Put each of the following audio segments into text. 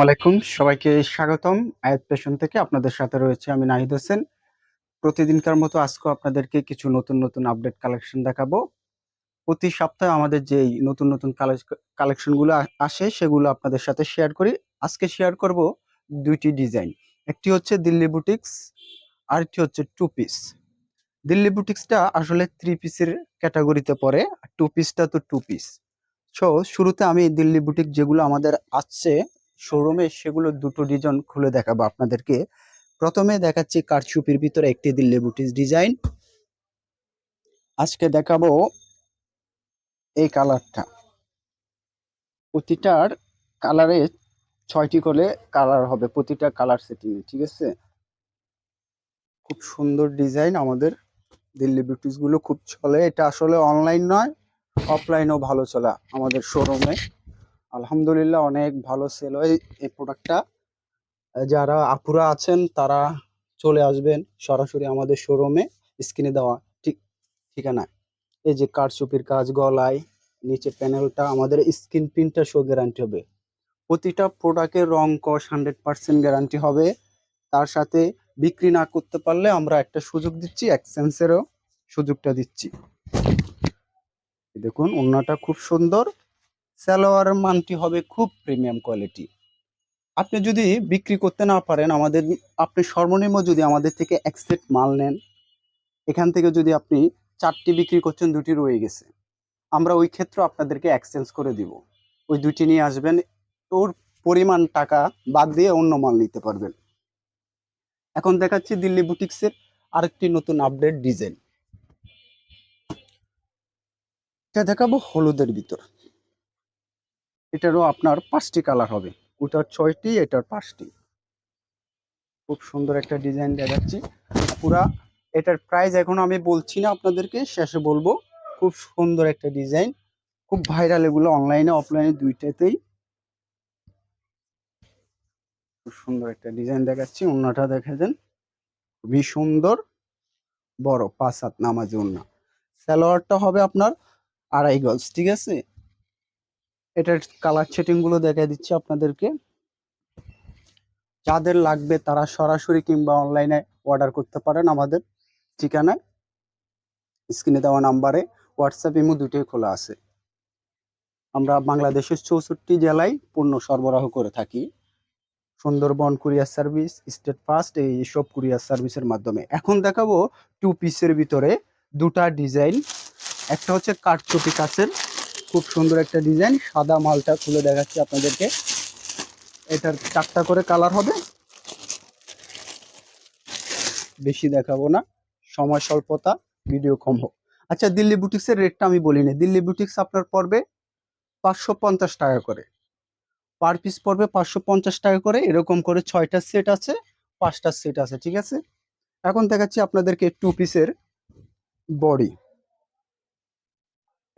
আলাইকুম। সবাইকে স্বাগতম। আয়াত পেশন থেকে আপনাদের সাথে রয়েছে আমি নাহিদ হোসেন। প্রতিদিনকার মতো আজকে আপনাদেরকে কিছু নতুন নতুন আপডেট কালেকশন দেখাবো। প্রতি সপ্তাহে আমাদের যেই নতুন নতুন কালেকশনগুলো আসে সেগুলো আপনাদের সাথে শেয়ার করি। আজকে শেয়ার করব দুইটি ডিজাইন একটি হচ্ছে দিল্লি বুটিক্স আরেকটি হচ্ছে টু পিস দিল্লি বুটিক্সটা আসলে থ্রি পিসের ক্যাটাগরিতে পড়ে, আর টু পিসটা তো টু পিস সো শুরুতে আমি দিল্লি বুটিক যেগুলো আমাদের আসছে শোরুমে সেগুলো দুটো ডিজাইন খুলে দেখাবো আপনাদেরকে। প্রথমে দেখাচ্ছি কারচুপির ভিতরে একটি দিল্লি বুটিক ডিজাইন। আজকে দেখাবো এই কালারটা। প্রতিটার কালারে ছয়টি করে কালার হবে, প্রতিটা কালার সেটিং ঠিক আছে? খুব সুন্দর ডিজাইন আমাদের দিল্লি বুটিক্সগুলো খুব চলে। এটা আসলে অনলাইন নয়, অফলাইনও ভালো চলা আমাদের শোরুমে। আলহামদুলিল্লাহ অনেক ভালো সেল হয় এই প্রোডাক্টটা যারা আপুরা আছেন, তারা চলে আসবেন সরাসরি আমাদের শোরুমে স্ক্রিনে দেওয়া ঠিক ঠিকানা এই যে কারচুপির কাজ, গলায়, নিচে প্যানেলটা আমাদের স্ক্রিন প্রিন্টটা শো গ্যারান্টি হবে। প্রতিটা প্রোডাক্টের রং কস হান্ড্রেড পার্সেন্ট গ্যারান্টি হবে। তার সাথে বিক্রি না করতে পারলে আমরা একটা সুযোগ দিচ্ছি এক্সচেঞ্জেরও সুযোগটা দিচ্ছি। দেখুন, ওড়নাটা খুব সুন্দর। সালোয়ার মানটি হবে খুব প্রিমিয়াম কোয়ালিটি আপনি যদি বিক্রি করতে না পারেন, আমাদের, আপনি সর্বনিম্ন যদি আমাদের থেকে এক সেট মাল নেন, এখান থেকে যদি আপনি চারটি বিক্রি করছেন, দুটি রয়ে গেছে। আমরা ওই ক্ষেত্রে আপনাদেরকে এক্সচেঞ্জ করে দিব। ওই দুটি নিয়ে আসবেন, ওর পরিমাণ টাকা বাদ দিয়ে অন্য মাল নিতে পারবেন। এখন দেখাচ্ছি দিল্লি বুটিক্সের আরেকটি নতুন আপডেট ডিজাইন এটা দেখাবো হলুদের ভিতর। এটারও আপনার পাঁচটি কালার হবে। ওটার ছয়টি, এটার পাঁচটি। খুব সুন্দর একটা ডিজাইন দেখাচ্ছি। পুরা এটার প্রাইস এখন আমি বলছি না আপনাদেরকে, শেষে বলব, খুব সুন্দর একটা ডিজাইন। খুব ভাইরাল এগুলো অনলাইনে অফলাইনে দুইটাতেই। খুব সুন্দর একটা ডিজাইন দেখাচ্ছি অন্যটা দেখে দেন। খুবই সুন্দর, বড়, পাঁচ হাত নামাজি ওন্না। সালোয়ারটা হবে আপনার আড়াই গজ, ঠিক আছে? এটার কালার সেটিংগুলো দেখা দিচ্ছি আপনাদেরকে। যাদের লাগবে তারা সরাসরি কিংবা অনলাইনে অর্ডার করতে পারেন আমাদের ঠিকানায়। স্ক্রিনে দেওয়া নাম্বারে হোয়াটসঅ্যাপ ইমো দুটোই খোলা আছে। আমরা বাংলাদেশের চৌষট্টি জেলায় পণ্য সরবরাহ করে থাকি। Sundarban courier service state first এই সব কুরিয়ার সার্ভিসের মাধ্যমে। এখন দেখাবো টু পিসের ভিতরে দুটা ডিজাইন একটা হচ্ছে কাঠচুপি কাছের খুব সুন্দর একটা ডিজাইন। সাদা মালটা খুলে দেখাচ্ছি আপনাদেরকে। এটার চারটা করে কালার হবে। বেশি দেখাবো না। সময় স্বল্পতা ভিডিও কম হোক। আচ্ছা দিল্লি বুটিক্সের রেটটা আমি বলিনি দিল্লি বুটিক্স আপনার পড়বে পাঁচশো পঞ্চাশ টাকা করে। পার পিস পড়বে পাঁচশো পঞ্চাশ টাকা করে। এরকম করে ছয়টা সেট আছে, পাঁচটা সেট আছে, ঠিক আছে? এখন দেখাচ্ছি আপনাদেরকে টু পিসের বডি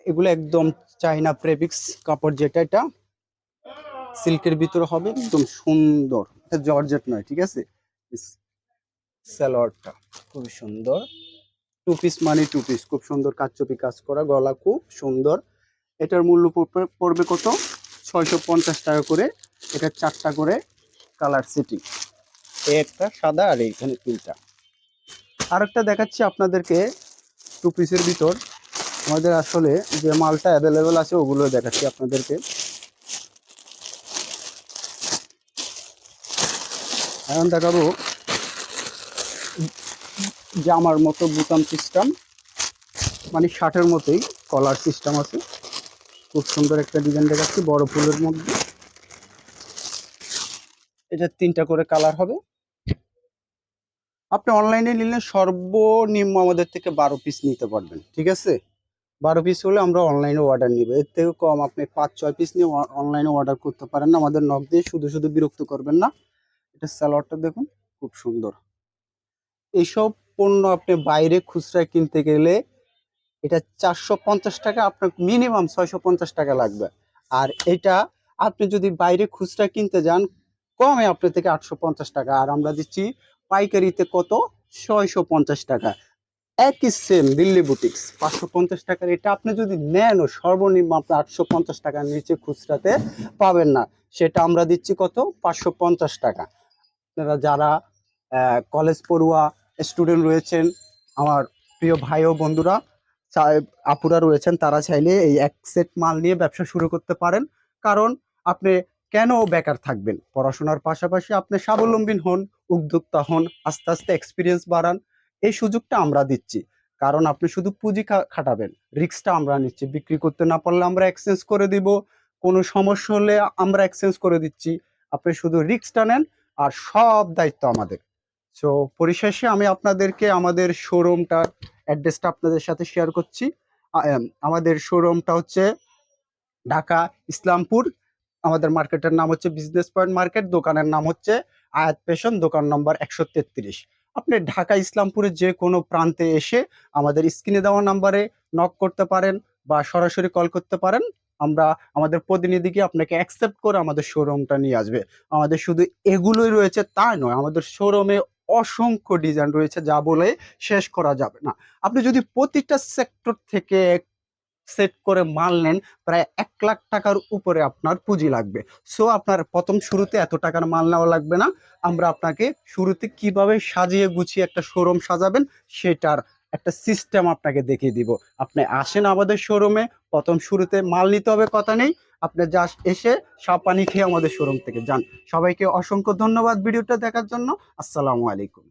এগুলো একদম চাইনা প্রেবিক্স কাপড় যেটা, এটা সিল্কের ভিতরে হবে, একদম সুন্দর। জর্জেট নয়, ঠিক আছে? সালোয়ারটা খুবই সুন্দর। টু পিস মানে টু পিস খুব সুন্দর কাচচপি কাজ করা, গলা খুব সুন্দর। এটার মূল্য পড়বে- কত? ছয়শো পঞ্চাশ টাকা করে। এটা চারটা করে কালার সিটি। একটা সাদা আর এইখানে তিনটা। আরেকটা দেখাচ্ছি আপনাদেরকে টু পিসের ভিতর। আমাদের আসলে যে মালটা অ্যাভেলেবেল আছে ওগুলো দেখাচ্ছি আপনাদেরকে। এখন দেখাবো জামার মতো বুতাম সিস্টেম মানে শার্টের মতোই কলার সিস্টেম আছে। খুব সুন্দর একটা ডিজাইন দেখাচ্ছি, বড় ফুলের মধ্যে। এটা তিনটা করে কালার হবে। আপনি অনলাইনে নিলে সর্বনিম্ন আমাদের থেকে বারো পিস নিতে পারবেন, ঠিক আছে? বারো পিস হলে আমরা অনলাইনে অর্ডার নিব। এর থেকে কম আপনি পাঁচ, ছয় পিস নিয়ে অনলাইনে অর্ডার করতে পারেন না। আমাদের নখ দিয়ে শুধু শুধু বিরক্ত করবেন না। এটা স্যালোয়ারটা দেখুন, খুব সুন্দর। এইসব পণ্য আপনি বাইরে খুচরা কিনতে গেলে এটা চারশো পঞ্চাশ টাকা আপনার মিনিমাম ছয়শো পঞ্চাশ টাকা লাগবে। আর এটা আপনি যদি বাইরে খুচরা কিনতে যান, কমে আপনার থেকে আটশো পঞ্চাশ টাকা। আর আমরা দিচ্ছি পাইকারিতে কত? ছয়শো পঞ্চাশ টাকা। একই সেম দিল্লি বুটিক্স পাঁচশো পঞ্চাশ টাকার। এটা আপনি যদি নেন, ও সর্বনিম্ন আপনি আটশো পঞ্চাশ টাকার নিচে খুচরাতে পাবেন না। সেটা আমরা দিচ্ছি কত? পাঁচশো পঞ্চাশ টাকা। আপনারা যারা কলেজ পড়ুয়া স্টুডেন্ট রয়েছেন, আমার প্রিয় ভাই ও বন্ধুরা আপুরা রয়েছেন, তারা চাইলে এই এক সেট মাল নিয়ে ব্যবসা শুরু করতে পারেন। কারণ আপনি কেন বেকার থাকবেন? পড়াশোনার পাশাপাশি আপনি স্বাবলম্বী হন, উদ্যোক্তা হন, আস্তে আস্তে এক্সপিরিয়েন্স বাড়ান। এই সুযোগটা আমরা দিচ্ছি। কারণ আপনি শুধু পুঁজি খাটাবেন। রিস্কটা আমরা নিচ্ছি। বিক্রি করতে না পারলে আমরা এক্সচেঞ্জ করে দিব। কোনো সমস্যা হলে আমরা এক্সচেঞ্জ করে দিচ্ছি। আপনি শুধু রিস্কটা নেন আর সব দায়িত্ব আমাদের। সো পরিশেষে আমি আপনাদেরকে আমাদের শোরুমটার অ্যাড্রেসটা আপনাদের সাথে শেয়ার করছি। আমাদের শোরুমটা হচ্ছে ঢাকা ইসলামপুর। আমাদের মার্কেটের নাম হচ্ছে বিজনেস পয়েন্ট মার্কেট দোকানের নাম হচ্ছে আয়াত পেশন দোকান নম্বর একশো তেত্রিশ। আপনি ঢাকা, ইসলামপুরের যে কোনো প্রান্তে এসে আমাদের স্ক্রিনে দেওয়া নাম্বারে নক করতে পারেন বা সরাসরি কল করতে পারেন। আমরা আমাদের প্রতিনিধিকে আপনাকে অ্যাকসেপ্ট করে আমাদের শোরুমটা নিয়ে আসবে। আমাদের শুধু এগুলোই রয়েছে তা নয়, আমাদের শোরুমে অসংখ্য ডিজাইন রয়েছে, যা বলে শেষ করা যাবে না। আপনি যদি প্রতিটা সেক্টর থেকে সেট করে মাল নেন, প্রায় এক লাখ টাকার উপরে আপনার পুঁজি লাগবে। সো, আপনার প্রথম শুরুতে এত টাকার মাল নেওয়া লাগবে না। আমরা আপনাকে শুরুতে কীভাবে সাজিয়ে গুছিয়ে একটা শোরুম সাজাবেন, সেটার একটা সিস্টেম আপনাকে দেখিয়ে দিব। আপনি আসেন আমাদের শোরুমে, প্রথম শুরুতে মাল নিতে হবে, কথা নেই। আপনি জাস্ট এসে সব পানি খেয়ে আমাদের শোরুম থেকে যান। সবাইকে অসংখ্য ধন্যবাদ ভিডিওটা দেখার জন্য। আসসালামু আলাইকুম।